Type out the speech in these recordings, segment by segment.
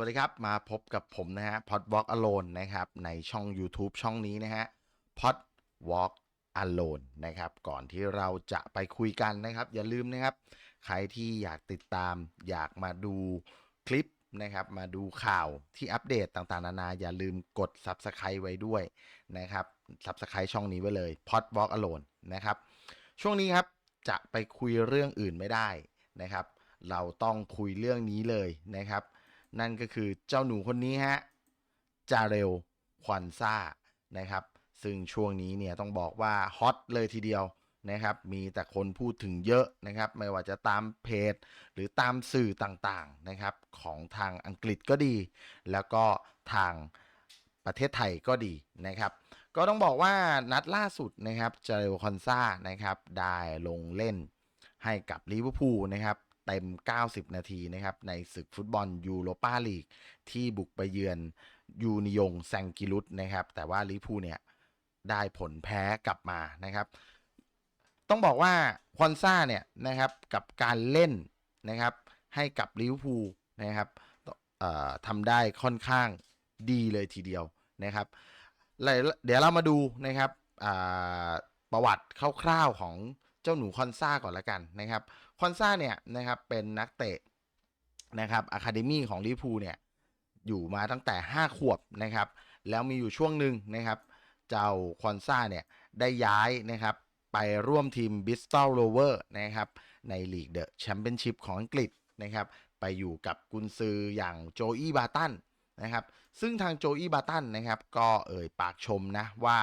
วัสดีครับ มาพบกับผมนะฮะ Pod Walk Alone นะครับ ในช่อง YouTube ช่องนี้นะฮะ Pod Walk Alone นะครับ ก่อนที่เราจะไปคุยกันนะครับ อย่าลืมนะครับ ใครที่อยากติดตาม อยากมาดูคลิปนะครับ มาดูข่าวที่อัปเดตต่างๆ นานา อย่าลืมกด Subscribe ไว้ด้วยนะครับ Subscribe ช่องนี้ไว้เลย Pod Walk Alone นะครับ ช่วงนี้ครับจะไปคุยเรื่องอื่นไม่ได้นะครับ เราต้องคุยเรื่องนี้เลยนะครับ นั่นก็คือเจ้าหนูคนนี้ฮะจาเรลควันซ่านะครับ ซึ่งช่วงนี้เนี่ยต้องบอกว่าฮอตเลยทีเดียวนะครับ มีแต่คนพูดถึงเยอะนะครับ ไม่ว่าจะตามเพจ หรือตามสื่อต่างๆนะครับ ของทางอังกฤษก็ดี แล้วก็ทางประเทศไทยก็ดีนะครับ ก็ต้องบอกว่านัดล่าสุดนะครับจาเรลคอนซ่านะครับ ได้ลงเล่นให้กับลิเวอร์พูลนะครับ เต็ม 90 นาทีนะครับในศึกฟุตบอลยูโรปาลีก ที่บุกไปเยือนยูนิยงแซงกิรุตนะครับ แต่ว่าลิพูเนี่ยได้ผลแพ้กลับมานะครับ ต้องบอกว่าคอนซ่าเนี่ยนะครับกับการเล่นนะครับให้กับลิเวอร์พูลนะครับทำได้ค่อนข้างดีเลยทีเดียวนะครับ เดี๋ยวเรามาดูนะครับประวัติคร่าวๆของเจ้าหนูคอนซ่าก่อนละกันนะครับ คอนซ่าเนี่ยนะครับเป็นนักเตะนะครับอะคาเดมี่ของลิพูเนี่ยอยู่มาตั้งแต่ 5 ขวบนะครับ แล้วมีอยู่ช่วงหนึ่งนะครับ เจ้าคอนซ่าเนี่ยได้ย้ายนะครับไปร่วมทีมบิสตัลโรเวอร์นะครับในลีกเดอะแชมเปี้ยนชิพของอังกฤษนะครับ ไปอยู่กับกุนซืออย่างโจอี้บาตันนะครับ ซึ่งทางโจอี้บาตันนะครับ ก็เอ่ยปากชมนะว่า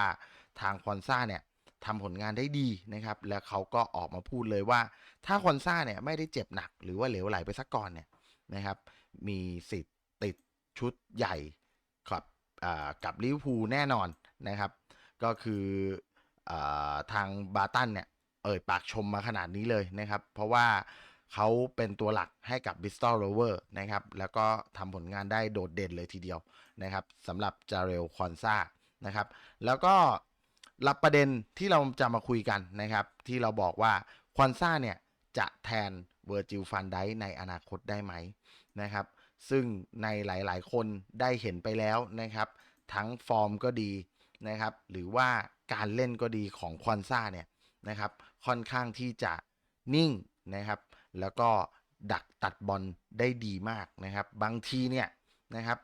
ทางคอนซ่าเนี่ย ทำผลงานได้ดีนะครับ แล้วเขาก็ออกมาพูดเลยว่า ถ้าคอนซ่าเนี่ยไม่ได้เจ็บหนัก หรือว่าเหลวไหลไปสักก่อนเนี่ยนะครับ มีสิทธิ์ติดชุดใหญ่กับอ่ากับลิเวอร์พูลแน่นอนนะครับ ก็คืออาทางบาตันเนี่ยเอ่ยปากชมมาขนาดนี้เลยนะครับ เพราะว่าเขาเป็นตัวหลักให้กับ Bristol Rover นะครับ แล้วก็ทำผลงานได้โดดเด่นเลยทีเดียวนะครับสำหรับจาเรลคอนซานะครับ แล้วก็ รับประเด็นที่เราจะมาคุยกันนะครับ ที่เราบอกว่าควอนซ่าเนี่ย จะแทนเวอร์จิลฟันไดในอนาคตได้ไหมนะครับ ซึ่งในหลายๆ คนได้เห็นไปแล้วนะครับ ทั้งฟอร์มก็ดีนะครับ หรือว่าการเล่นก็ดีของควอนซ่าเนี่ยนะครับ ค่อนข้างที่จะนิ่งนะครับ แล้วก็ดักตัดบอลได้ดีมากนะครับ บางทีเนี่ยนะครับ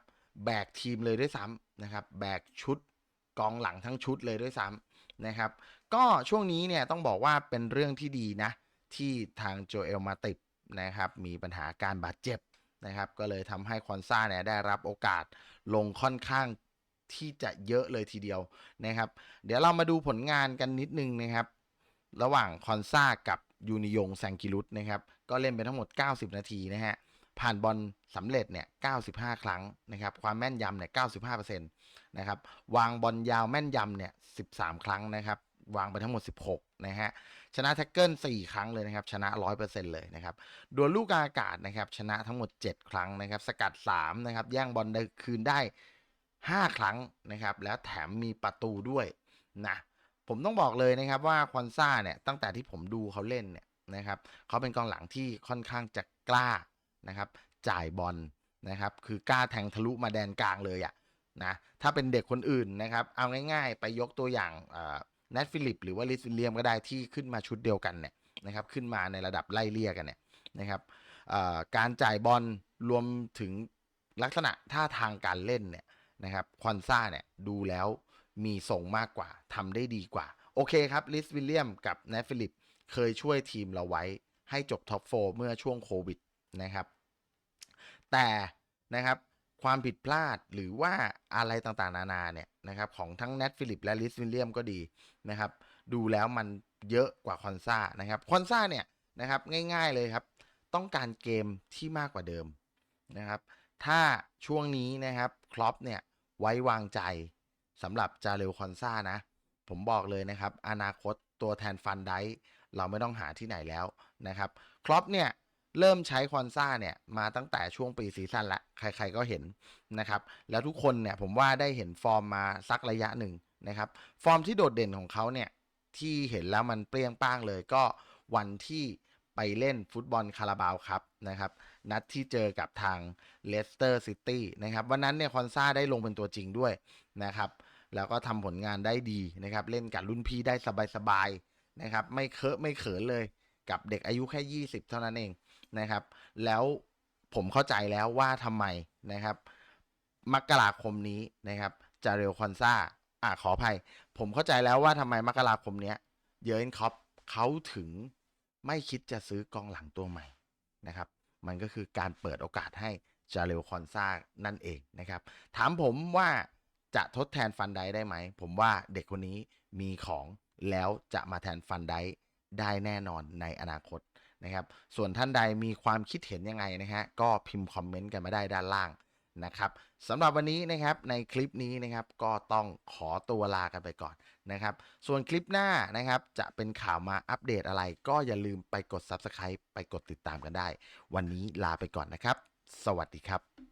แบกทีมเลยด้วยซ้ำนะครับ แบกชุด กองหลังทั้งชุดเลยด้วยซ้ำนะครับ ก็ช่วงนี้เนี่ยต้องบอกว่าเป็นเรื่องที่ดีนะ ที่ทางโจเอลมาติบนะครับ มีปัญหาการบาดเจ็บนะครับ ก็เลยทำให้คอนซ่าเนี่ยได้รับโอกาสลงค่อนข้างที่จะเยอะเลยทีเดียวนะครับ เดี๋ยวเรามาดูผลงานกันนิดนึงนะครับ ระหว่างคอนซ่ากับยูนิยงแซงกิรุตนะครับ ก็เล่นไปทั้งหมด 90 นาทีนะฮะ ผ่านบอลสำเร็จเนี่ย 95 ครั้งนะครับ ความแม่นยำเนี่ย 95%นะครับ วางบอลยาวแม่นยำเนี่ย 13 ครั้งนะครับ วางไปทั้งหมด 16 นะฮะ ชนะแท็กเกิล 4 ครั้งเลยนะครับ ชนะ 100%เลยนะครับ ดวลลูกอากาศนะครับ ชนะทั้งหมด 7 ครั้งนะครับ สกัด 3 นะครับ แย่งบอลได้คืนได้ 5 ครั้งนะครับ แล้วแถมมีประตูด้วยนะผมต้องบอกเลยนะครับว่าคอนซ่าเนี่ยตั้งแต่ที่ผมดูเขาเล่นเนี่ยนะครับเขาเป็นกองหลังที่ค่อนข้างจะกล้า นะครับ จ่ายบอลนะครับ คือกล้าแทงทะลุมาแดนกลางเลยอะ่ะนะถ้าเป็นเด็กคนอื่นนะครับ เอาง่ายๆ ไปยกตัวอย่างแนทฟิลิป หรือว่าลิสวิลเลียมก็ได้ที่ขึ้นมาชุดเดียวกันเนี่ยนะครับ ขึ้นมาในระดับไล่เลี่ยกันเนี่ยนะครับการจ่ายบอลรวมถึงลักษณะท่าทางการเล่นเนี่ยนะครับคอนซ่าเนี่ยดูแล้วมีทรงมากกว่าทำได้ดีกว่า โอเคครับลิสวิลเลียมกับแนทฟิลิปเคยช่วยทีมเราไว้ให้จบท็อปโฟเมื่อช่วงโควิด นะครับ แต่นะครับความผิดพลาดหรือว่าอะไรต่างๆ นานาเนี่ยนะครับของทั้งแนทฟิลิปและลิสวิลเลียมก็ดีนะครับ ดูแล้วมันเยอะกว่าคอนซ่านะครับคอนซ่าเนี่ยนะครับง่ายๆเลยครับ ต้องการเกมที่มากกว่าเดิมนะครับ ถ้าช่วงนี้นะครับคลอปเนี่ยไว้วางใจสำหรับจาเรลคอนซ่านะ ผมบอกเลยนะครับ อนาคตตัวแทนฟันไดเราไม่ต้องหาที่ไหนแล้วนะครับคลอปเนี่ย เริ่มใช้คอนซ่าเนี่ยมาตั้งแต่ช่วงปีซีซั่นละ ใครๆก็เห็นนะครับ แล้วทุกคนเนี่ยผมว่าได้เห็นฟอร์มมาสักระยะหนึ่งนะครับ ฟอร์มที่โดดเด่นของเขาเนี่ยที่เห็นแล้วมันเปรี้ยงป้างเลยก็วันที่ไปเล่นฟุตบอลคาราบาวครับนะครับ นัดที่เจอกับทางเลสเตอร์ซิตี้นะครับ วันนั้นเนี่ยคอนซาได้ลงเป็นตัวจริงด้วยนะครับ แล้วก็ทำผลงานได้ดีนะครับ เล่นกับรุ่นพี่ได้สบายๆนะครับ ไม่เคอะไม่เขินเลยกับเด็กอายุแค่ 20 เท่านั้นเอง นะครับ แล้วผมเข้าใจแล้วว่าทำไมนะครับมกราคมนี้นะครับจาเรลคอนซาอะขออภัย ผมเข้าใจแล้วว่าทำไมมกราคมเนี้ยเยอร์เนคอปเขาถึงไม่คิดจะซื้อกองหลังตัวใหม่นะครับ มันก็คือการเปิดโอกาสให้จาเรลคอนซานั่นเองนะครับ ถามผมว่าจะทดแทนฟันไดได้ไหม ผมว่าเด็กคนนี้มีของแล้วจะมาแทนฟันไดได้แน่นอนในอนาคต นะครับ ส่วนท่านใดมีความคิดเห็นยังไงนะฮะก็พิมพ์คอมเมนต์กันมาได้ด้านล่างนะครับสำหรับวันนี้นะครับในคลิปนี้นะครับก็ต้องขอตัวลากันไปก่อนนะครับ ส่วนคลิปหน้านะครับจะเป็นข่าวมาอัปเดตอะไร ก็อย่าลืมไปกด Subscribe ไปกดติดตามกันได้ วันนี้ลาไปก่อนนะครับ สวัสดีครับ